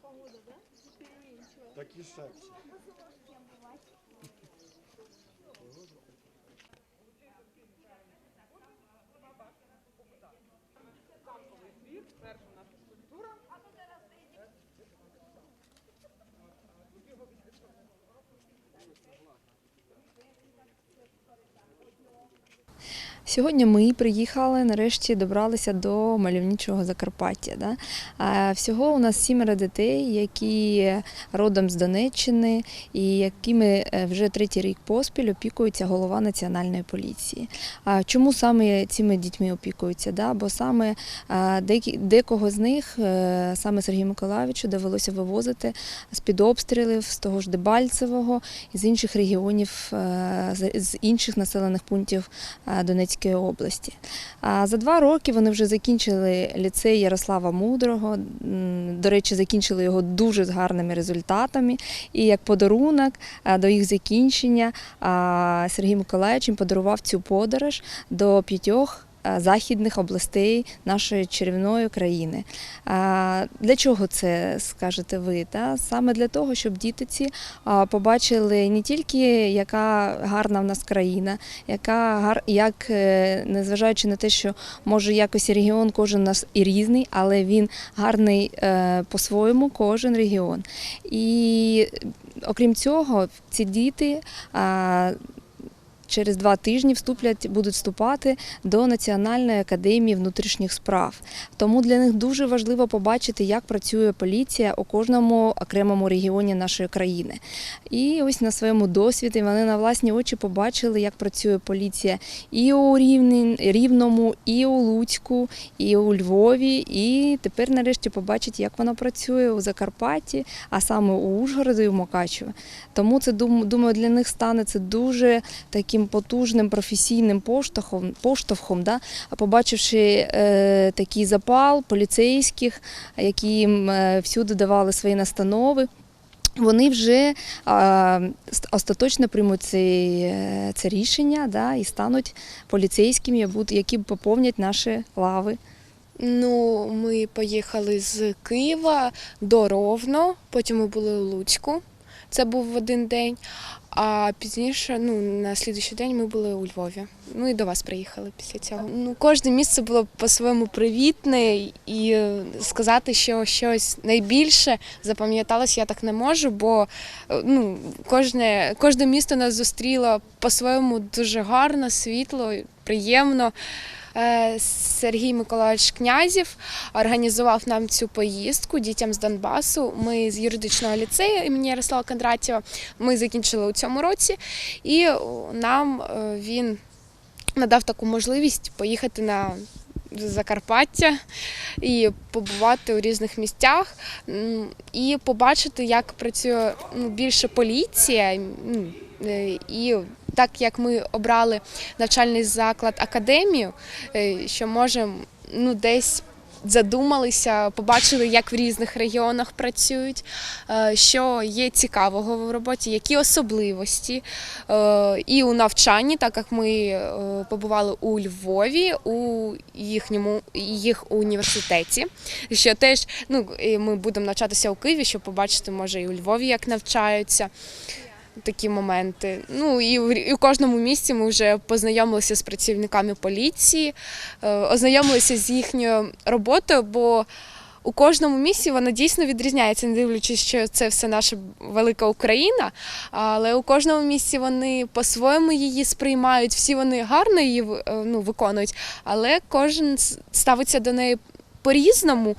Погода, да? Такі шепчі. Сьогодні ми приїхали, нарешті добралися до мальовничого Закарпаття. Да? Всього у нас сімеро дітей, які родом з Донеччини і якими е, вже третій рік поспіль опікується голова національної поліції. Чому саме цими дітьми опікуються? Да? Бо саме декого з них, е, саме Сергію Миколаївичу, довелося вивозити з-під обстрілів з того ж Дебальцевого і з інших регіонів, е, з- інших населених пунктів е, Донецької області. А за два роки вони вже закінчили ліцей Ярослава Мудрого. До речі, закінчили його дуже з гарними результатами. І як подарунок до їх закінчення Сергій Миколаївич подарував цю подорож до п'ятьох. Е, Західних областей нашої чарівної країни. Для чого це скажете ви? Та? Саме для того, щоб діти ці побачили не тільки яка гарна в нас країна, яка як е, незважаючи на те, що може якось регіон кожен у нас і різний, але він гарний е, по-своєму, кожен регіон. І окрім цього, ці діти. Через два тижні вступлять, будуть вступати до Національної академії внутрішніх справ. Тому для них дуже важливо побачити, як працює поліція у кожному окремому регіоні нашої країни. І ось на своєму досвіді вони на власні очі побачили, як працює поліція і у Рівному, і у Луцьку, і у Львові. І тепер нарешті побачать, як вона працює у Закарпатті, а саме у Ужгороді і у Мукачево. Тому це думаю, для них стане це дуже таким потужним професійним поштовхом, поштовхом да? побачивши е, такий запал поліцейських, які їм е, всюди давали свої настанови. Вони вже а, остаточно приймуть це, е, це рішення да, і стануть поліцейськими, які поповнять наші лави. Ну, ми поїхали з Києва до Ровно, потім ми були у Луцьку. Це був один день. А пізніше, ну, на слідуючий день ми були у Львові. Ну і до вас приїхали після цього. Ну, кожне місце було по-своєму привітне, і е, сказати, що щось найбільше запам'яталось, я так не можу, бо е, ну, кожне, кожне місто нас зустріло по-своєму дуже гарно, світло, приємно. Е, Сергій Миколаївич Князів організував нам цю поїздку дітям з Донбасу. Ми з юридичного ліцею імені Ярослава Кондратєва. Ми закінчили у цьому році, і нам е, він надав таку можливість поїхати на Закарпаття і побувати у різних місцях і побачити, як працює ну, більше поліція. е, І так як ми обрали навчальний заклад академію, е, що можемо ну, десь. Задумалися, побачили, як в різних регіонах працюють, е, що є цікавого в роботі, які особливості е, і у навчанні, так як ми побували у Львові у їхньому їх університеті. Що теж ну ми будемо навчатися у Києві, щоб побачити, може, і у Львові як навчаються такі моменти. Ну і в- і у кожному місці ми вже познайомилися з працівниками поліції, е, ознайомилися з їхньою роботою, бо у кожному місці вона дійсно відрізняється, не дивлячись, що це все наша велика Україна. Але у кожному місці вони по-своєму її сприймають, всі вони гарно її е, ну, виконують, але кожен ставиться до неї по-різному.